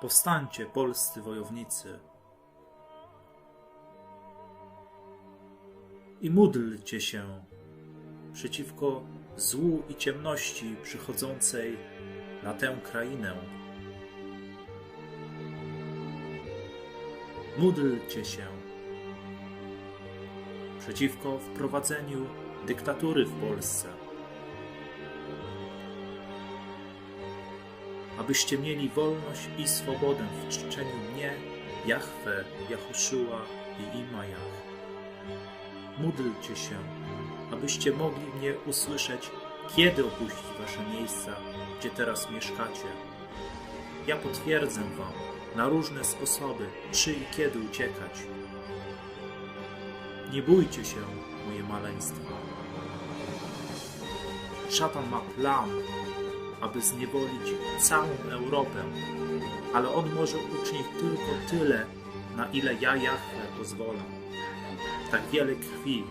Powstańcie, polscy wojownicy. I módlcie się przeciwko złu i ciemności przychodzącej na tę krainę. Módlcie się przeciwko wprowadzeniu dyktatury w Polsce. Abyście mieli wolność i swobodę w czczeniu mnie, Jahwe, Jahoszua i Imajach. Módlcie się, abyście mogli mnie usłyszeć, kiedy opuścić wasze miejsca, gdzie teraz mieszkacie. Ja potwierdzę wam na różne sposoby, czy i kiedy uciekać. Nie bójcie się, moje maleństwa. Szatan ma plan, aby zniewolić całą Europę, ale on może uczynić tylko tyle, na ile ja, Jahwe, pozwolę. Tak wiele krwi,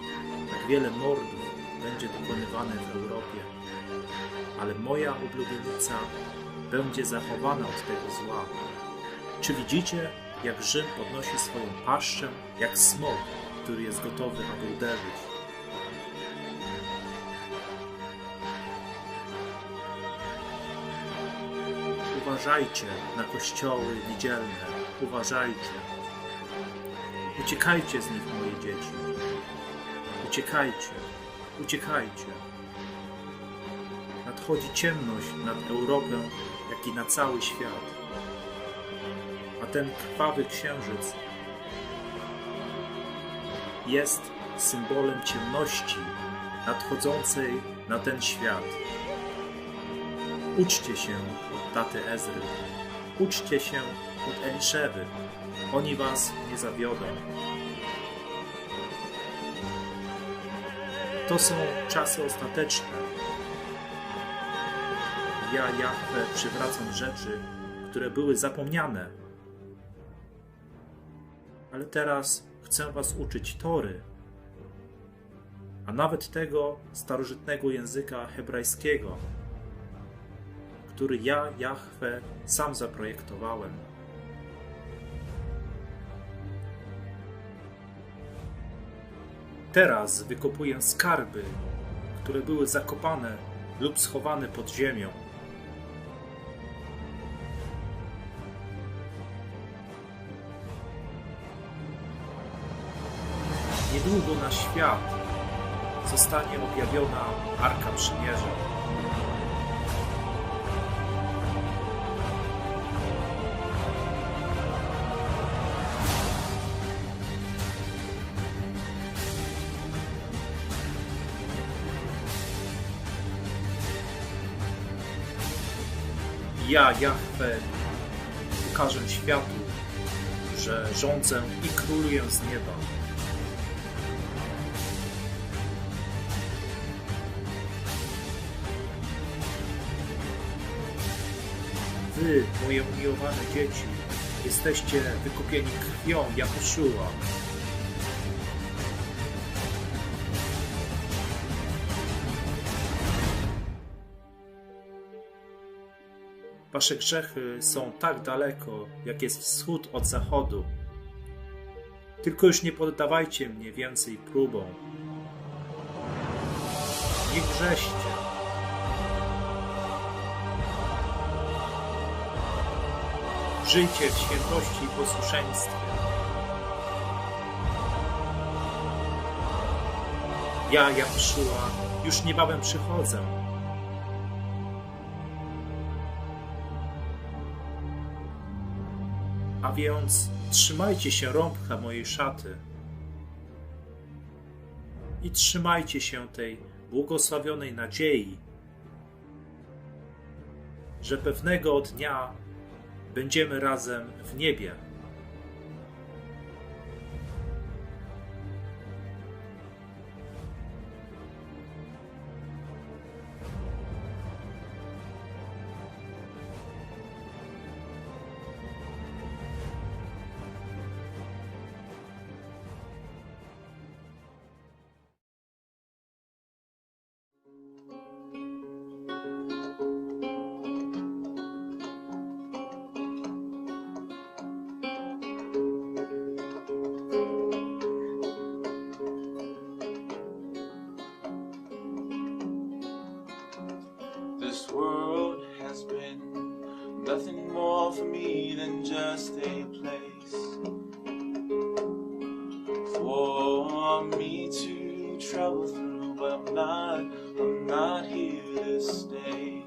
tak wiele mordów będzie dokonywane w Europie, ale moja oblubienica będzie zachowana od tego zła. Czy widzicie, jak Rzym podnosi swoją paszczę, jak smok, który jest gotowy, aby uderzyć? Uważajcie na kościoły niedzielne, uważajcie. Uciekajcie z nich, moje dzieci. Uciekajcie, uciekajcie. Nadchodzi ciemność nad Europę, jak i na cały świat. A ten krwawy księżyc jest symbolem ciemności nadchodzącej na ten świat. Uczcie się od taty Ezry. Uczcie się od Eliszewy. Oni was nie zawiodą. To są czasy ostateczne. Ja, Jahwe, przywracam rzeczy, które były zapomniane. Ale teraz chcę was uczyć Tory, a nawet tego starożytnego języka hebrajskiego, który ja, Jahwe, sam zaprojektowałem. Teraz wykopuję skarby, które były zakopane lub schowane pod ziemią. Niedługo na świat zostanie objawiona Arka Przymierza. Ja, Jahwe, pokażę światu, że rządzę i króluję z nieba. Wy, moje umiłowane dzieci, jesteście wykupieni krwią Jahoszua. Wasze grzechy są tak daleko, jak jest wschód od zachodu. Tylko już nie poddawajcie mnie więcej próbom. Nie grzeście. Żyjcie w świętości i posłuszeństwie. Ja, Jahszua, już niebawem przychodzę. A więc trzymajcie się rąbka mojej szaty i trzymajcie się tej błogosławionej nadziei, że pewnego dnia będziemy razem w niebie. This world has been nothing more for me than just a place for me to travel through, but I'm not, I'm not here to stay.